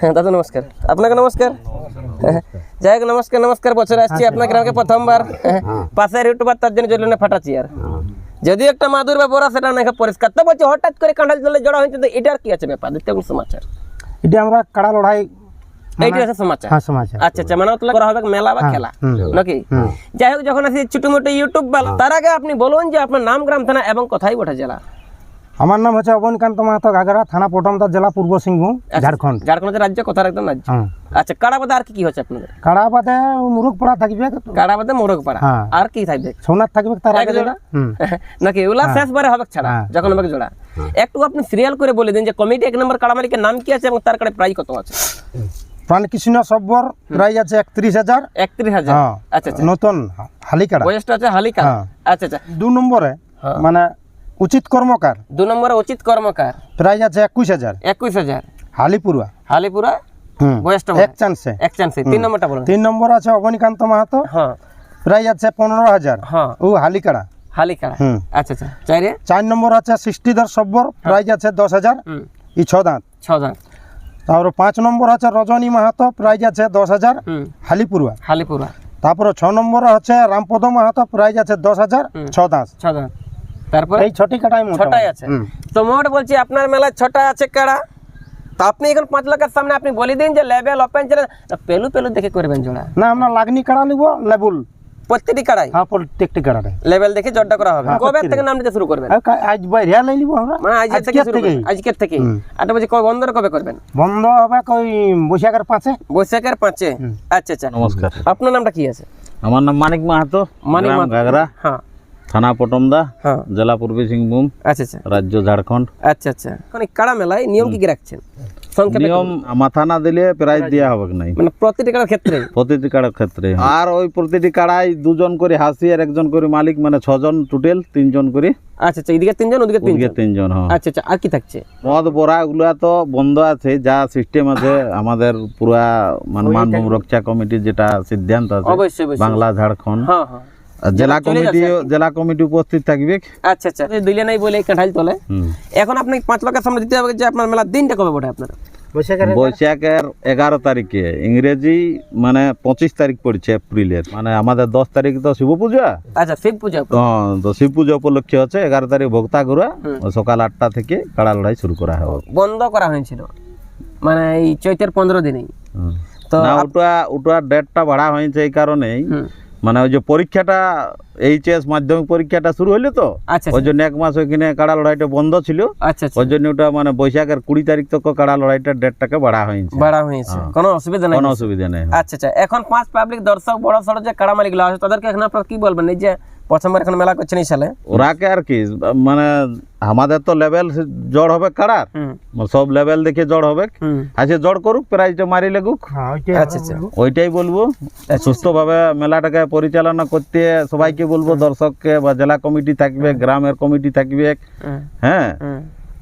হ্যাঁ দাদা নমস্কার। আপনাকে নমস্কার? হ্যাঁ, যাই হোক নমস্কার নমস্কার বছর আসছি আপনাকে আমাকে প্রথমবার হ্যাঁ, পাশের ইউটিউবার তার জন্য জন্য ফাটাচ্ছি আর। যদিও একটা মাদুর বা বড়া সেটা না পরিষ্কার। তো বলছি হঠাৎ করে কাঁঠাল জলে জড়া হয়েছে তো এটার কি আছে ব্যাপার? কোন সমাচার? এটা আমরা কাড়া লড়াই এইটা আছে সমাচার? হ্যাঁ সমাচার। আচ্ছা আচ্ছা মানে করা হবে মেলা বা খেলা নাকি? যাই হোক যখন আসি ছোট মোটো ইউটিউব বেলা তার আগে আপনি বলুন যে আপনার নাম গ্রাম থানা এবং কোথায় ওঠা জেলা? আমার নাম হচ্ছে অবনীকান্ত মাহাতো গাগরা থানা পটমদা জেলা পূর্ব সিংভূম ঝাড়খণ্ড। ঝাড়খণ্ড রাজ্য কোথার একদম রাজ্য। হ্যাঁ আচ্ছা কাড়াবাদে আর কি কি হচ্ছে আপনাদের? কাড়া বাদে মুরুগ পড়া থাকবে। কাড়াবাদে মোরগপাড়া? হ্যাঁ। আর কি থাকবে? সোনার থাকবে তার এক আগে জোড়া? নাকি এগুলা শেষবারে হবে ছাড়া? হ্যাঁ। যখন হবে জোড়া? একটু আপনি সিরিয়াল করে বলে দিন যে কমিটি এক নম্বর কাড়া মালিকের নাম কি আছে এবং তার কাড়ে প্রাইস কত আছে? প্রাণকৃষ্ণ সব্বর প্রাইস আছে একত্রিশ হাজার। একত্রিশ হাজার? হ্যাঁ। আচ্ছা আচ্ছা। নতুন হালি কাড়া বয়সটা আছে হালিকা। হ্যাঁ। আচ্ছা আচ্ছা। দু নম্বরে হ্যাঁ। মানে উচিত কর্মকার? দু নম্বরে উচিত কর্মকার। প্রাইস আছে একুশ হাজার। একুশ হাজার। হালিপুরা হালিপুরা বয়সটা এক চান্সে এক চান্স তিন নম্বরটা বলুন তিন নম্বর আছে অবনীকান্ত মাহাতো। হ্যাঁ। প্রাইস আছে পনেরো হাজার। হ্যাঁ। ও হালিকাড়া। হালিকাড়া। আচ্ছা আচ্ছা। চার নম্বর আছে সৃষ্টিধর সব্বর। প্রাইস আছে দশ হাজার। ই ছ দাঁত ছ তারপরে পাঁচ নম্বর আছে রজনী মাহাতো। প্রাইস আছে দশ হাজার। হালিপুরা হালিপুরা তারপরে ছ নম্বর হচ্ছে রামপদ মাহাতো। প্রাইস আছে দশ হাজার। ছ দাঁত ছ জন তারপরে? এই ছটি কাটাই মোটামুটি। ছটাই আছে। তো মোট বলছি আপনার মেলায় ছটা আছে কাড়া? তো আপনি এখন পাঁচ লাখের সামনে আপনি বলে দিন যে লেভেল ওপেন চ্যানেল পেলু পেলু দেখে করবেন জোড়া। না আমরা লাগনি কাড়া নিব? লেবুল প্রত্যেকটি কাড়াই? হ্যাঁ প্রত্যেকটি কাড়াটাই। লেভেল দেখে জটটা করা হবে। কবে থেকে নাম নিতে শুরু করবেন? আজ বাইরে লাই নিব আমরা? মানে আজকের থেকে শুরু আজকের থেকে। আচ্ছা বলছি কবে বন্ধ কবে করবেন? বন্ধ হবে ওই বৈশাখের পাঁচে। বৈশাখের পাঁচে। আচ্ছা আচ্ছা। নমস্কার। আপনার নামটা কি আছে? আমার নাম মানিক মাহাতো মানিক মাহাতো। হ্যাঁ। থানা পটমদা হ্যাঁ। জেলা পূর্বী সিংভূম আচ্ছা আচ্ছা। রাজ্য ঝাড়খণ্ড। আচ্ছা আচ্ছা। এখন এই কাড়া মেলায়? নিয়ম কি কি রাখছেন? নিয়ম মাথা না দিলে প্রাইজ দেওয়া হবে নাই? মানে প্রতিটি কাড়ার ক্ষেত্রে? প্রতিটি কাড়ার ক্ষেত্রে। আর ওই প্রতিটি কাড়াই দুজন করে হাসি আর একজন করে মালিক মানে ছজন টোটাল তিনজন করে। আচ্ছা আচ্ছা এদিকে তিনজন ওদিকে ওদিকে তিনজন তিনজন হ্যাঁ। আচ্ছা আচ্ছা আর কি থাকছে? মদ বড়া তো বন্ধ আছে যা সিস্টেম আছে আমাদের পুরা মানে মানভূম রক্ষা কমিটির যেটা সিদ্ধান্ত আছে বাংলা ঝাড়খণ্ড। হ্যাঁ হ্যাঁ। জেলা কমিটি জেলা কমিটি উপস্থিত থাকবে। আচ্ছা আচ্ছা। দিলে নাই বলে কাঁঠাল তোলে। এখন আপনি পাঁচ লাখের সামনে দিতে হবে যে আপনার মেলার দিনটা কবে বটে আপনার? বৈশাখের বৈশাখের এগারো তারিখে। ইংরেজি মানে পঁচিশ তারিখ পড়ছে এপ্রিলের। মানে আমাদের দশ তারিখ তো শিব পূজা। আচ্ছা শিব পূজা হ্যাঁ, তো শিব পূজা উপলক্ষে হচ্ছে এগারো তারিখ ভক্তা ঘুরা সকাল আটটা থেকে কাড়া লড়াই শুরু করা হবে। বন্ধ করা হয়েছিল। মানে এই চৈতের পনেরো দিনেই। তো না ওটা ওটা ডেটটা বাড়া হয়েছে এই কারণেই। হুম। মানে ওই যে পরীক্ষাটা এইচএস মাধ্যমিক পরীক্ষাটা শুরু হইল তো? আচ্ছা ওই জন্য এক মাস ওইখানে কাড়া লড়াইটা বন্ধ ছিল। আচ্ছা আচ্ছা। ওই জন্য ওটা মানে বৈশাখের কুড়ি তারিখ তক কাড়া লড়াইটার ডেটটাকে বাড়া হয়েছে। বাড়া হয়েছে। কোনো অসুবিধা নেই। কোনো অসুবিধা নেই আচ্ছা আচ্ছা। এখন পাঁচ পাবলিক দর্শক বড় সড় যে কাড়া মালিকগুলো আছে তাদেরকে এখন আপনার কি বলবেন? এই যে প্রথমবার এখন মেলা করছেন এই সালে ওরাকে আর কি মানে আমাদের তো লেভেল জড় হবে কাড়ার হুম সব লেভেল দেখে জড় হবে হুম আচ্ছা জড় করুক প্রাইজটা মারি লাগুক হ্যাঁ ওইটাই আচ্ছা আচ্ছা ওইটাই বলব সুস্থভাবে মেলাটাকে পরিচালনা করতে সবাইকে বলব দর্শককে বা জেলা কমিটি থাকবে গ্রামের কমিটি থাকবে হুম, হ্যাঁ হুম।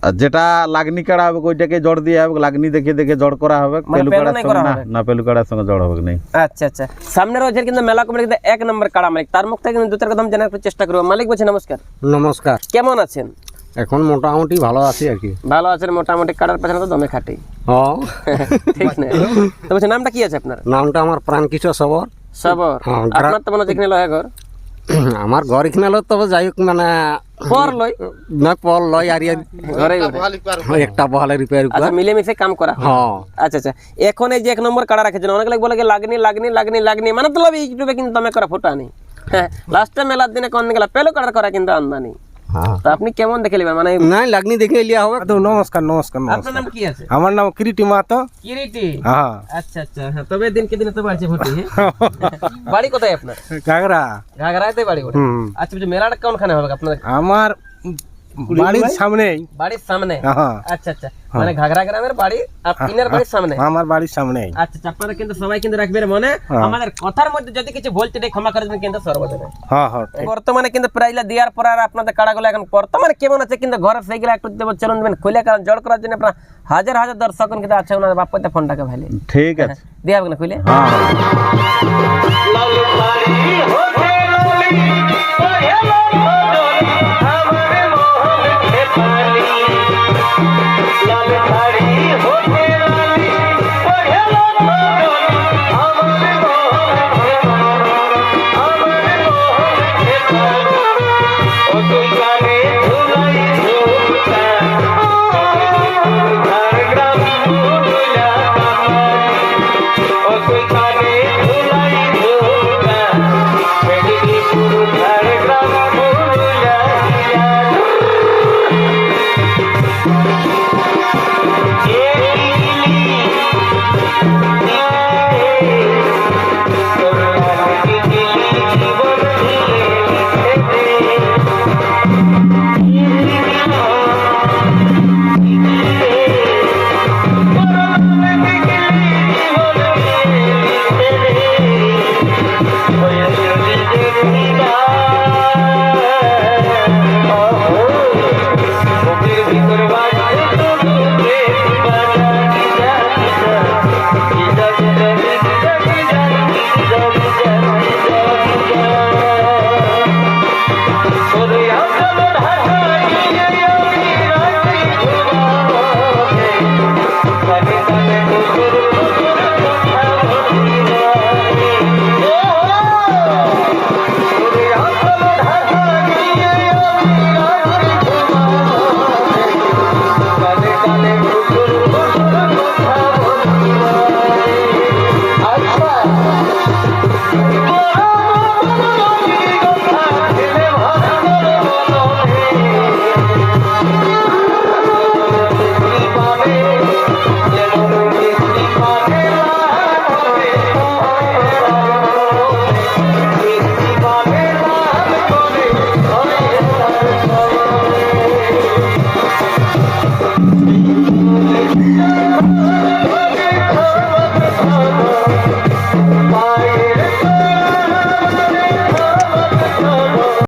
আর যেটা লাগনি কাড়া হবে ওইটাকে জড় দিয়ে হবে লাগনি দেখে দেখে জড় করা হবে মানে পেলু কাড়ার সঙ্গে না না পেলু কাড়ার সঙ্গে জড় হবে নাই। আচ্ছা আচ্ছা। সামনে রয়েছে কিন্তু মেলা কমিটি কিন্তু এক নম্বর কাড়া মালিক। তার মুখ থেকে কিন্তু দু চার কথা জানার চেষ্টা করব মালিক বলছি নমস্কার। নমস্কার। কেমন আছেন? এখন মোটামুটি ভালো আছি আর কি। ভালো আছেন মোটামুটি কাড়ার পেছনে তো দমে খাটি। হ্যাঁ। ঠিক না। তো বলছি নামটা কি আছে আপনার? নামটা আমার প্রাণকিশোর সবর। সবর? হ্যাঁ, আপনার তো মনে হচ্ছে এখানে লহে ঘর। আমার ঘর এখানে তবে যাই হোক মানে পর লয়। না পল লয় আর ইয়ে- একটা বহালে রিপেয়ার আচ্ছা মিলেমিশে কাম করা। হ্যাঁ। আচ্ছা আচ্ছা। এখন এই যে এক নম্বর কাড়া রাখেছেন অনেক লোক বলে লাগনি লাগনি লাগনি লাগনি। মানে তো ইউটিউবে কিন্তু দমে করা ফোটা নেই হ্যাঁ লাস্টে মেলার দিনে কোন গেলা পেল কাড়ার করা কিন্তু আন্দানি তো আপনি কেমন দেখে নেবেন মানে না লাগনি দেখে লিয়া হবে তো নমস্কার নমস্কার নমস্কার আপনার নাম কি আছে আমার নাম কিরিটি মাহাতো কিরিটি হ্যাঁ আচ্ছা আচ্ছা হ্যাঁ তবে দিনকে দিনে তো বাড়ছে ভোটি হ্যাঁ? বাড়ি কোথায় আপনার গাগরা ঘাগরাতে বাড়ি ওটা হুম আচ্ছা বলছি মেলাটা কোনখানে হবে আপনার আমার বাড়ির সামনেই বাড়ির সামনে হ্যাঁ আচ্ছা আচ্ছা মানে ঘাগরা গ্রামের বাড়ি আর ইনার বাড়ির সামনে আমার বাড়ির সামনেই আচ্ছা আচ্ছা, আপনারা কিন্তু সবাই কিন্তু রাখবেন মনে আমাদের কথার মধ্যে যদি কিছু বলতে নেই ক্ষমা করে দেবেন কিন্তু সর্বজনে হ্যাঁ হ্যাঁ বর্তমানে কিন্তু প্রাইজলা দেওয়ার পর আর আপনাদের কাড়াগুলো এখন বর্তমানে কেমন আছে কিন্তু ঘরের সেইগুলো একটু দেবো চলুন দেবেন খুলে কারণ জড় করার জন্য আপনার হাজার হাজার দর্শক কিন্তু আছে ওনার বাপ্পাতে ফোনটাকে ভাইলে ঠিক আছে দিয়ে হবে না খুলে হ্যাঁ